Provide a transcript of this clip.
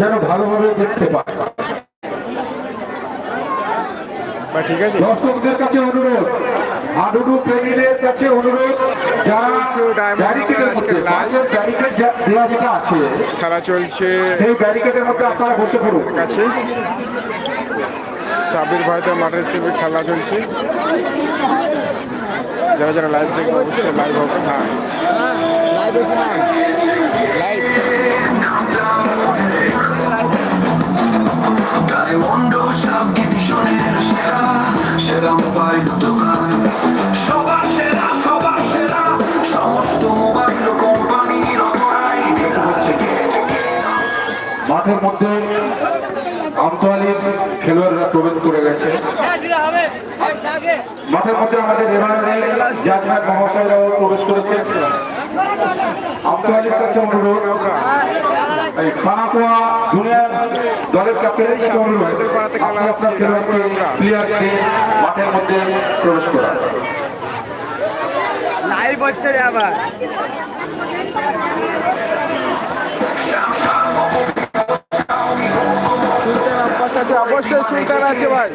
যেন ভালোভাবে দেখতে পায়। বা ঠিক আছে? দর্শকদের কাছে অনুরোধ হাডুডু প্রেমীদের কাছে অনুরোধ যারা ব্যারিকেডের মধ্যে live। ব্যারিকেড দেওয়া যেটা আছে খেলা চলছে। সেই ব্যারিকেডের মধ্যে আপনারা বসে পড়ুন। কাছে? সাবির ভাইদের মাঠের ছবি খেলা চলছে। যারা যারা লাইভ দেখবে অবশ্যই লাইভ হবে। হ্যাঁ। লাইভ ডায়মন্ড সব ডিভিশনের সেরা সেরা মোবাইল দোকান। সবার সেরা সবার সেরা, সমস্ত মোবাইল কোম্পানির হচ্ছে মাঠের মধ্যে আমতোয়ালির খেলোয়াড়রা প্রবেশ করে গেছে। মাঠের মধ্যে আমাদের এবারে জাজম্যান মহাশয়রাও প্রবেশ করেছে। আমতোয়ালির কাছে অনুরোধ। এই পানাকোয়া জুনিয়র দলের আপনি আপনার খেলোয়াড়কে প্লেয়ারকে মাঠের মধ্যে প্রবেশ করা। লাইভ হচ্ছে আবার। অবশ্যই সুলতান আছে ভাই।